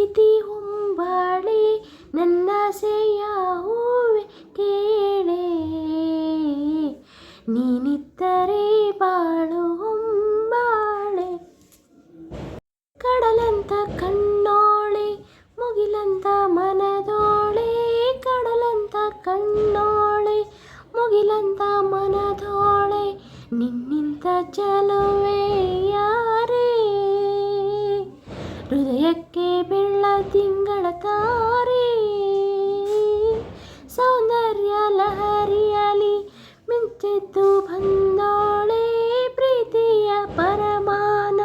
ಪ್ರೀತಿ ಹೊಂಬಾಳೆ ನನ್ನಾಸೆಯ ಹೂವೆ ಕೇಳೆ. ನೀನಿತ್ತರೆ ಬಾಳು ಹೊಂಬಾಳೆ. ಕಡಲಂತ ಕಣ್ಣೋಳೆ, ಮುಗಿಲಂತ ಮನದೋಳೆ. ಕಡಲಂತ ಕಣ್ಣೋಳೆ, ಮುಗಿಲಂತ ಮನದೋಳೆ. ನಿನ್ನಿಂತ ಚಲುವೆ ಯಾರೇ? ಹೃದಯಕ್ಕೆ ಬೇ ತಿಂಗಳ ತಾರೆ. ಸೌಂದರ್ಯ ಲಹರಿಯಲಿ ಮಿಂಚಿದ್ದು ಬಂದೋಳೆ ಪ್ರೀತಿಯ ಪರಮಾನ.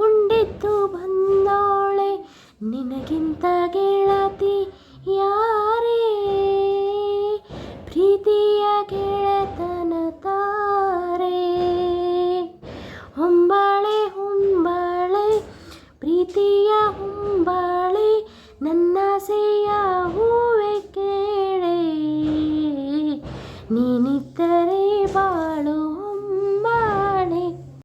ಉಂಡಿದ್ದು ಬಂದೋಳೆ ನಿನಗಿಂತ ಗೆಳತಿ ಯಾರೇ? ಪ್ರೀತಿಯ ಗೆಳೆತನ ತಾರೆ. ಹೊಂಬಾಳೆ ಹೊಂಬಾಳೆ ಪ್ರೀತಿಯ നന്നാസെയ്യാവൂ